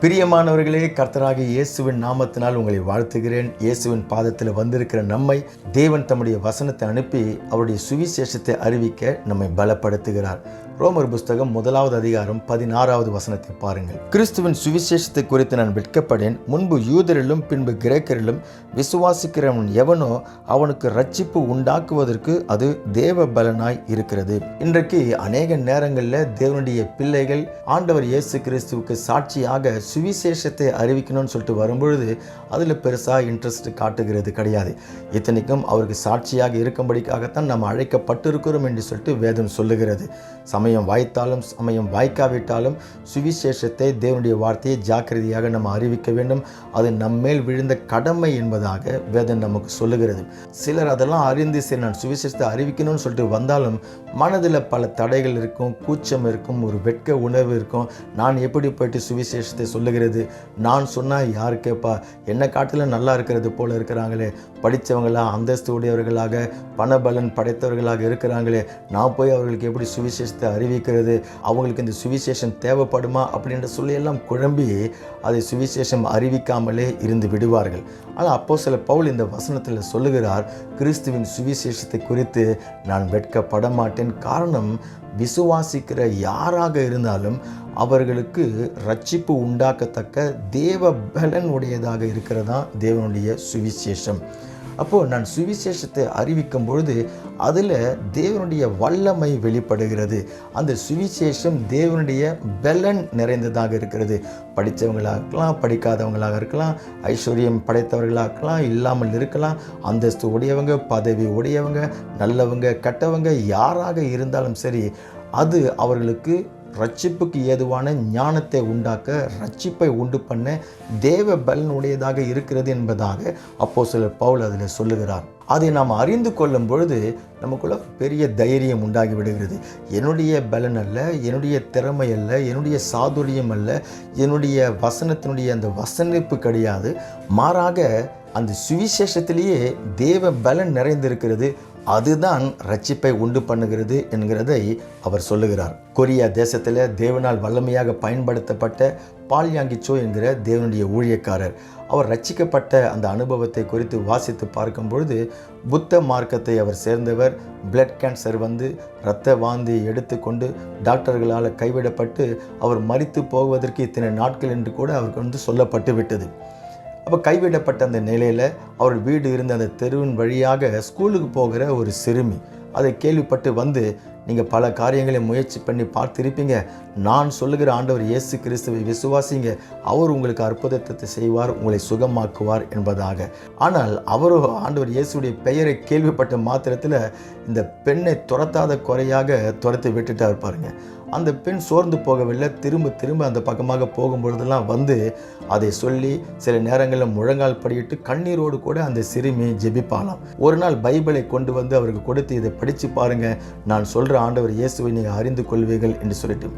பிரியமானவர்களே கர்த்தராக இயேசுவின் நாமத்தினால் உங்களை வாழ்த்துகிறேன். இயேசுவின் பாதத்தில் வந்திருக்கிற நம்மை தேவன் தம்முடைய வசனத்தை அனுப்பி அவருடைய சுவிசேஷத்தை அறிவிக்க நம்மை பலப்படுத்துகிறார். ரோமர் புஸ்தகம் முதலாவது அதிகாரம் பதினாறாவது வசனத்தை பாருங்கள். கிறிஸ்துவின் சுவிசேஷத்தை குறித்து நான் வெட்கப்படேன். முன்பு யூதரிலும் பின்பு கிரேக்கரிலும் விசுவாசிக்கிறவன் எவனோ அவனுக்கு ரட்சிப்பு உண்டாக்குவதற்கு அது தேவ பலனாய் இருக்கிறது. இன்றைக்கு அநேக நேரங்களில் தேவனுடைய பிள்ளைகள் ஆண்டவர் இயேசு கிறிஸ்துவுக்கு சாட்சியாக சுவிசேஷத்தை அறிவிக்கணும்னு சொல்லிட்டு வரும்பொழுது அதில் பெருசாக இன்ட்ரெஸ்ட் காட்டுகிறது கிடையாது. இத்தனைக்கும் அவருக்கு சாட்சியாக இருக்கும்படிக்காகத்தான் நாம் அழைக்கப்பட்டிருக்கிறோம் என்று சொல்லிட்டு வேதம் சொல்லுகிறது. சமயம் வாய்த்தாலும் சமயம் வாய்க்காவிட்டாலும் சுவிசேஷத்தை தேவனுடைய வார்த்தையை ஜாக்கிரதையாக நம்ம அறிவிக்க வேண்டும். அது நம்மேல் விழுந்த கடமை என்பதாக வேதம் நமக்கு சொல்லுகிறது. சிலர் அதெல்லாம் அறிந்து சரி நான் சுவிசேஷத்தை அறிவிக்கணும்னு சொல்லிட்டு வந்தாலும் மனதில் பல தடைகள் இருக்கும் கூச்சம் இருக்கும் ஒரு வெட்க உணர்வு இருக்கும். நான் எப்படி போயிட்டு சுவிசேஷத்தை சொல்லுகிறது? நான் சொன்னால் யார் கேட்பா? என்ன காட்டிலும் நல்லா இருக்கிறது போல் இருக்கிறாங்களே. படித்தவங்களாக அந்தஸ்து உடையவர்களாக பணபலன் படைத்தவர்களாக இருக்கிறாங்களே. நான் போய் அவர்களுக்கு எப்படி சுவிசேஷத்தை அறிவிக்கிறது? அவங்களுக்கு இந்த சுவிசேஷம் தேவைப்படுமா? அப்படின்ற சொல்லியெல்லாம் குழம்பி அதை சுவிசேஷம் அறிவிக்காமலே இருந்து விடுவார்கள். ஆனால் அப்போ சில பவுல் இந்த வசனத்தில் சொல்லுகிறார் கிறிஸ்துவின் சுவிசேஷத்தை குறித்து நான் வெட்கப்பட மாட்டேன் காரணம் விசுவாசிக்கிற யாராக இருந்தாலும் அவர்களுக்கு ரட்சிப்பு உண்டாக்கத்தக்க தேவ பலன் உடையதாக இருக்கிறதா தேவனுடைய சுவிசேஷம். அப்போது நான் சுவிசேஷத்தை அறிவிக்கும் பொழுது அதில் தேவனுடைய வல்லமை வெளிப்படுகிறது. அந்த சுவிசேஷம் தேவனுடைய பலன் நிறைந்ததாக இருக்கிறது. படித்தவங்களாக இருக்கலாம் படிக்காதவங்களாக இருக்கலாம் ஐஸ்வர்யம் படைத்தவர்களாக இருக்கலாம் இல்லாமல் இருக்கலாம் அந்தஸ்து உடையவங்க பதவி உடையவங்க நல்லவங்க கெட்டவங்க யாராக இருந்தாலும் சரி அது அவர்களுக்கு ரட்சிப்புக்கு ஏதுவான ஞானத்தை உண்டாக்க ரட்சிப்பை உண்டு பண்ண தேவ பலனுடையதாக இருக்கிறது என்பதாக அப்போ சிலர் பவுல் அதில் சொல்லுகிறார். அதை நாம் அறிந்து கொள்ளும் பொழுது நமக்குள்ள பெரிய தைரியம் உண்டாகி விடுகிறது என்னுடைய பலன் அல்ல என்னுடைய திறமை அல்ல என்னுடைய சாதுரியம் அல்ல என்னுடைய வசனத்தினுடைய அந்த வசனிப்பு கிடையாது. மாறாக அந்த சுவிசேஷத்திலேயே தேவ பலன் நிறைந்திருக்கிறது. அதுதான் ரட்சிப்பை உண்டு பண்ணுகிறது என்கிறதை அவர் சொல்லுகிறார். கொரியா தேசத்தில் தேவனால் வல்லமையாக பயன்படுத்தப்பட்ட பால் யாங்கிச்சோ என்கிற தேவனுடைய ஊழியக்காரர். அவர் ரட்சிக்கப்பட்ட அந்த அனுபவத்தை குறித்து வாசித்து பார்க்கும் பொழுது புத்த மார்க்கத்தை அவர் சேர்ந்தவர் பிளட் கேன்சர் வந்து இரத்த வாந்தி எடுத்துக்கொண்டு டாக்டர்களால் கைவிடப்பட்டு அவர் மறித்து போவதற்கு இத்தனை நாட்கள் என்று கூட அவருக்கு வந்து சொல்லப்பட்டு விட்டது அப்போ கைவிடப்பட்ட அந்த நிலையில் அவர் வீடு இருந்த அந்த தெருவின் வழியாக ஸ்கூலுக்கு போகிற ஒரு சிறுமி. அதை கேள்விப்பட்டு வந்து நீங்கள் பல காரியங்களை முயற்சி பண்ணி பார்த்திருப்பீங்க. நான் சொல்லுகிற ஆண்டவர் இயேசு கிறிஸ்துவை விசுவாசிங்க. அவர் உங்களுக்கு அற்புதத்தை செய்வார் உங்களை சுகமாக்குவார் என்பதாக. ஆனால் அவரோ ஆண்டவர் இயேசுடைய பெயரை கேள்விப்பட்ட மாத்திரத்தில் இந்த பெண்ணை துரத்தாத குறையாக துரத்தி விட்டுட்டா இருப்பாருங்க அந்த பெண் சோர்ந்து போகவில்லை. திரும்ப திரும்ப அந்த பக்கமாக போகும்பொழுதெல்லாம் வந்து அதை சொல்லி சில நேரங்களில் முழங்கால் படியிட்டு கண்ணீரோடு கூட அந்த சிறுமி ஜெபிப்பாளாம். ஒரு நாள் பைபிளை கொண்டு வந்து அவருக்கு கொடுத்து இதை படித்து பாருங்கள் நான் சொல்கிற ஆண்டவர் இயேசுவை நீங்கள் அறிந்து கொள்வீர்கள் என்று சொல்லிட்டு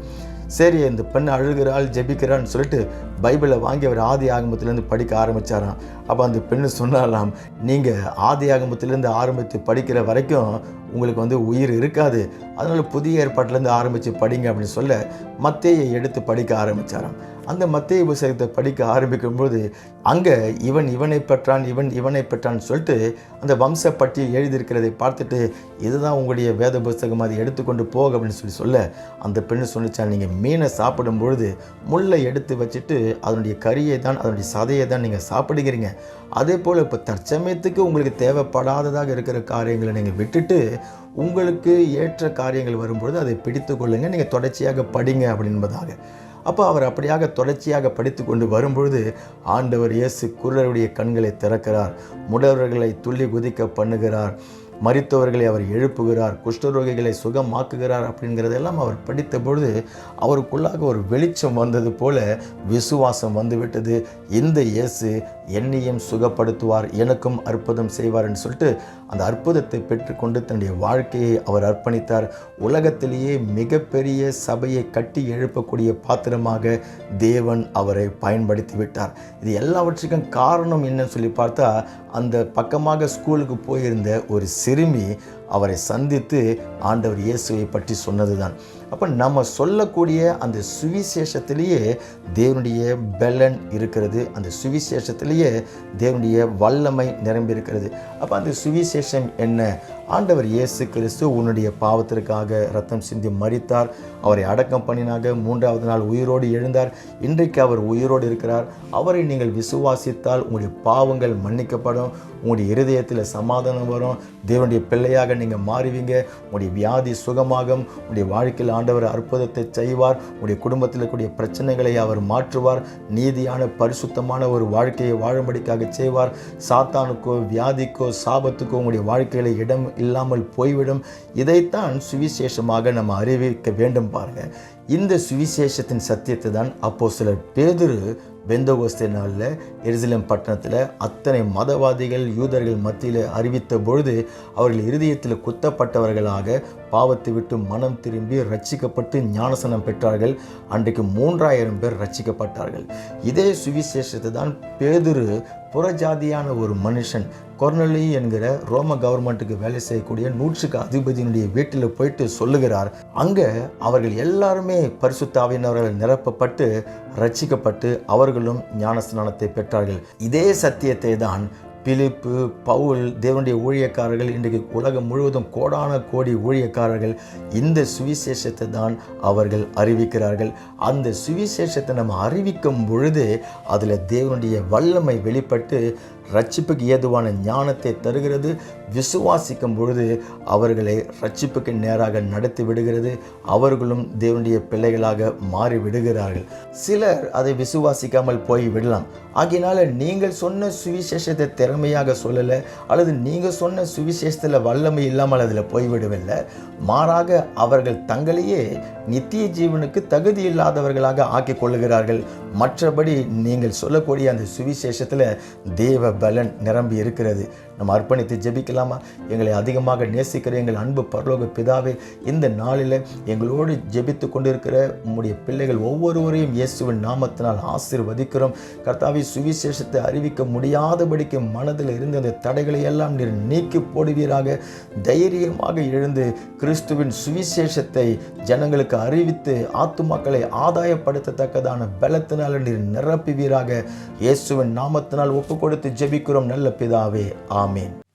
சரி இந்த பெண் அழுகிறாள் ஜெபிக்கிறான்னு சொல்லிட்டு பைபிளை வாங்கி அவர் ஆதி ஆகமத்திலேருந்து படிக்க ஆரம்பித்தாராம் அப்போ அந்த பெண்ணு சொன்னாலாம் நீங்கள் ஆதி ஆகமத்திலேருந்து ஆரம்பித்து படிக்கிற வரைக்கும் உங்களுக்கு வந்து உயிர் இருக்காது. அதனால் புதிய ஏற்பாட்டிலேருந்து ஆரம்பித்து படிங்க அப்படின்னு சொல்ல மத்தையை எடுத்து படிக்க ஆரம்பித்தாராம் அந்த மத்திய புஸ்தகத்தை படிக்க ஆரம்பிக்கும்போது அங்கே இவன் இவனை பெற்றான் இவன் இவனை பெற்றான்னு சொல்லிட்டு அந்த வம்ச பட்டியல் எழுதியிருக்கிறதை பார்த்துட்டு இதுதான் உங்களுடைய வேத புஸ்தகம் அதை எடுத்துக்கொண்டு போக அப்படின்னு சொல்லி சொல்ல அந்த பெண்ணு சொன்னிச்சா நீங்கள் மீனை சாப்பிடும் பொழுது முள்ளை எடுத்து வச்சுட்டு அதனுடைய கறியை தான் அதனுடைய சதையை தான் நீங்கள் சாப்பிடுகிறீங்க. அதே போல் இப்போ தற்சமயத்துக்கு உங்களுக்கு தேவைப்படாததாக இருக்கிற காரியங்களை நீங்கள் விட்டுட்டு உங்களுக்கு ஏற்ற காரியங்கள் வரும்பொழுது அதை பிடித்து கொள்ளுங்கள் நீங்கள் தொடர்ச்சியாக படிங்க அப்படின்பதாக. அப்போ அவர் அப்படியாக தொடர்ச்சியாக படித்து கொண்டு வரும்பொழுது ஆண்டவர் இயேசு குருடருடைய கண்களை திறக்கிறார். முடவர்களை துள்ளி குதிக்க பண்ணுகிறார். மறித்தவர்களை அவர் எழுப்புகிறார். குஷ்டரோகிகளை சுகமாக்குகிறார் அப்படிங்கிறதெல்லாம் அவர் படித்த பொழுது அவருக்குள்ளாக ஒரு வெளிச்சம் வந்தது போல விசுவாசம் வந்துவிட்டது. இந்த இயேசு என்னையும் சுகப்படுத்துவார் எனக்கும் அற்புதம் செய்வார் என்று சொல்லிட்டு அந்த அற்புதத்தை பெற்றுக்கொண்டு தன்னுடைய வாழ்க்கையை அவர் அர்ப்பணித்தார். உலகத்திலேயே மிகப்பெரிய சபையை கட்டி எழுப்பக்கூடிய பாத்திரமாக தேவன் அவரை பயன்படுத்தி விட்டார். இது எல்லாவற்றுக்கும் காரணம் என்னன்னு சொல்லி பார்த்தா அந்த பக்கமாக ஸ்கூலுக்கு போயிருந்த ஒரு சிறுமி அவரை சந்தித்து ஆண்டவர் இயேசுவை பற்றி சொன்னதுதான். அப்போ நம்ம சொல்லக்கூடிய அந்த சுவிசேஷத்திலேயே தேவனுடைய பெலன் இருக்கிறது. அந்த சுவிசேஷத்திலேயே தேவனுடைய வல்லமை நிரம்பி இருக்கிறது அப்போ அந்த சுவிசேஷம் என்ன? ஆண்டவர் இயேசு கிறிஸ்து உன்னுடைய பாவத்திற்காக ரத்தம் சிந்தி மறித்தார் அவரை அடக்கம் பண்ணினாக மூன்றாவது நாள் உயிரோடு எழுந்தார். இன்றைக்கு அவர் உயிரோடு இருக்கிறார். அவரை நீங்கள் விசுவாசித்தால் உங்களுடைய பாவங்கள் மன்னிக்கப்படும். உங்களுடைய இருதயத்தில் சமாதானம் வரும். தேவனுடைய பிள்ளையாக நீங்கள் மாறுவீங்க. உங்களுடைய வியாதி சுகமாகும். உங்களுடைய வாழ்க்கையில் ஆண்டவர் அற்புதத்தை செய்வார். உங்களுடைய குடும்பத்தில் இருக்கக்கூடிய பிரச்சனைகளை அவர் மாற்றுவார். நீதியான பரிசுத்தமான ஒரு வாழ்க்கையை வாழும்படிக்காக செய்வார். சாத்தானுக்கோ வியாதிக்கோ சாபத்துக்கோ உங்களுடைய வாழ்க்கையில் இடம் இல்லாமல் போய்விடும். இதைத்தான் சுவிசேஷமாக நம்ம அறிவிக்க வேண்டும் பாருங்க. இந்த சுவிசேஷத்தின் சத்தியத்தை தான் அப்போ சிலர் பேதுரு பெந்தகோஸ்தே நாளில் எருசலேம் பட்டணத்தில் அத்தனை மதவாதிகள் யூதர்கள் மத்தியில் அறிவித்த பொழுது அவர்கள் இருதயத்தில் குத்தப்பட்டவர்களாக பாவத்தை விட்டு மனம் திரும்பி ரட்சிக்கப்பட்டு ஞானசனம் பெற்றார்கள். அன்றைக்கு மூன்றாயிரம் பேர் ரட்சிக்கப்பட்டார்கள் இதே சுவிசேஷத்தை தான் பேதுரு புறஜாதியான ஒரு மனுஷன் கொர்னலி என்கிற ரோம கவர்மெண்ட்டுக்கு வேலை செய்யக்கூடிய நூற்றுக்கு அதிபதியினுடைய வீட்டில் போயிட்டு சொல்லுகிறார். அங்கே அவர்கள் எல்லாருமே பரிசுத்தாவினவர்கள் நிரப்பப்பட்டு ரட்சிக்கப்பட்டு அவர்களும் ஞானஸ்நானத்தை பெற்றார்கள். இதே சத்தியத்தை தான் பிலிப்பு பவுல் தேவனுடைய ஊழியக்காரர்கள் இன்றைக்கு உலகம் முழுவதும் கோடான கோடி ஊழியக்காரர்கள் இந்த சுவிசேஷத்தை தான் அவர்கள் அறிவிக்கிறார்கள். அந்த சுவிசேஷத்தை நம்ம அறிவிக்கும் பொழுது அதில் தேவனுடைய வல்லமை வெளிப்பட்டு ரட்சிப்புக்கு ஏதுவான ஞானத்தை தருகிறது. விசுவாசிக்கும் பொழுது அவர்களை ரட்சிப்புக்கு நேராக நடத்தி விடுகிறது. அவர்களும் தேவனுடைய பிள்ளைகளாக மாறி விடுகிறார்கள். சிலர் அதை விசுவாசிக்காமல் போய் விடலாம். ஆகையினால நீங்கள் சொன்ன சுவிசேஷத்தை திறமையாக சொல்லலை அல்லது நீங்கள் சொன்ன சுவிசேஷத்தில் வல்லமை இல்லாமல் அதில் போய்விடவில்லை மாறாக அவர்கள் தங்களையே நித்திய ஜீவனுக்கு தகுதி இல்லாதவர்களாக ஆக்கிக் கொள்ளுகிறார்கள். மற்றபடி நீங்கள் சொல்லக்கூடிய அந்த சுவிசேஷத்தில் தேவ பலன் நிரம்பி இருக்கிறது. நம்ம அர்ப்பணித்து ஜெபிக்கலாமா? எங்களை அதிகமாக நேசிக்கிற எங்கள் அன்பு பரலோக பிதாவே இந்த நாளில் எங்களோடு ஜெபித்து கொண்டிருக்கிற உம்முடைய பிள்ளைகள் ஒவ்வொருவரையும் இயேசுவின் நாமத்தினால் ஆசிர்வதிக்கிறோம். கர்த்தாவை சுவிசேஷத்தை அறிவிக்க முடியாதபடிக்கு மனதில் இருந்த அந்த தடைகளை எல்லாம் நீர் நீக்கி போடுவீராக. தைரியமாக எழுந்து கிறிஸ்துவின் சுவிசேஷத்தை ஜனங்களுக்கு அறிவித்து ஆத்துமாக்களை ஆதாயப்படுத்தத்தக்கதான பலத்தினால் நீர் நிரப்புவீராக. இயேசுவின் நாமத்தினால் ஒப்பு கொடுத்து ஜெபிக்கிறோம். நல்ல பிதாவே ஆம் Amin.